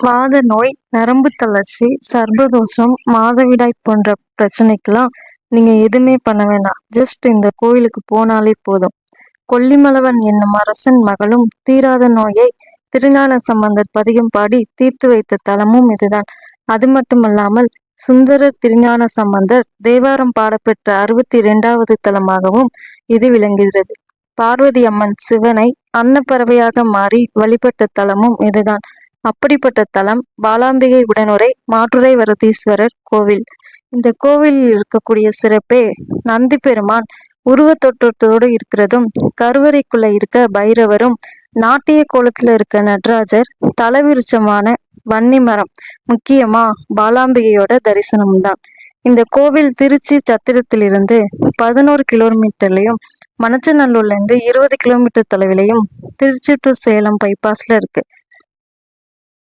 வாத நோய் நரம்பு தளர்ச்சி சர்பதோஷம் மாதவிடாய் போன்ற பிரச்சனைக்கெல்லாம் நீங்க எதுவுமே பண்ண வேணாம். ஜஸ்ட் இந்த கோயிலுக்கு போனாலே போதும். கொல்லிமலவன் என்னும் அரசன் மகளும் தீராத நோயை திருஞான சம்பந்தர் பதிகம் பாடி தீர்த்து வைத்த தலமும் இதுதான். அது மட்டுமல்லாமல் சுந்தரர் திருஞான சம்பந்தர் தேவாரம் பாடப்பெற்ற அறுபத்தி இரண்டாவது தலமாகவும் இது விளங்குகிறது. பார்வதி அம்மன் சிவனை அன்னப்பறவையாக மாறி வழிபட்ட தலமும் இதுதான். அப்படிப்பட்ட தலம் பாலாம்பிகை உடனுரை மாற்றுரை வரதீஸ்வரர் கோவில். இந்த கோவிலில் இருக்கக்கூடிய சிறப்பே நந்தி பெருமான் உருவத்தொற்றத்தோடு இருக்கிறதும் கருவறைக்குள்ள இருக்க பைரவரும் நாட்டிய கோலத்துல இருக்க நடராஜர் தலவிருச்சமான வன்னி மரம் முக்கியமா பாலாம்பிகையோட தரிசனம்தான். இந்த கோவில் திருச்சி சத்திரத்திலிருந்து பதினோரு கிலோமீட்டர்லையும் மணச்சநல்லூர்ல இருந்து இருபது கிலோமீட்டர் தொலைவிலையும் திருச்சி டு சேலம் பைபாஸ்ல இருக்கு.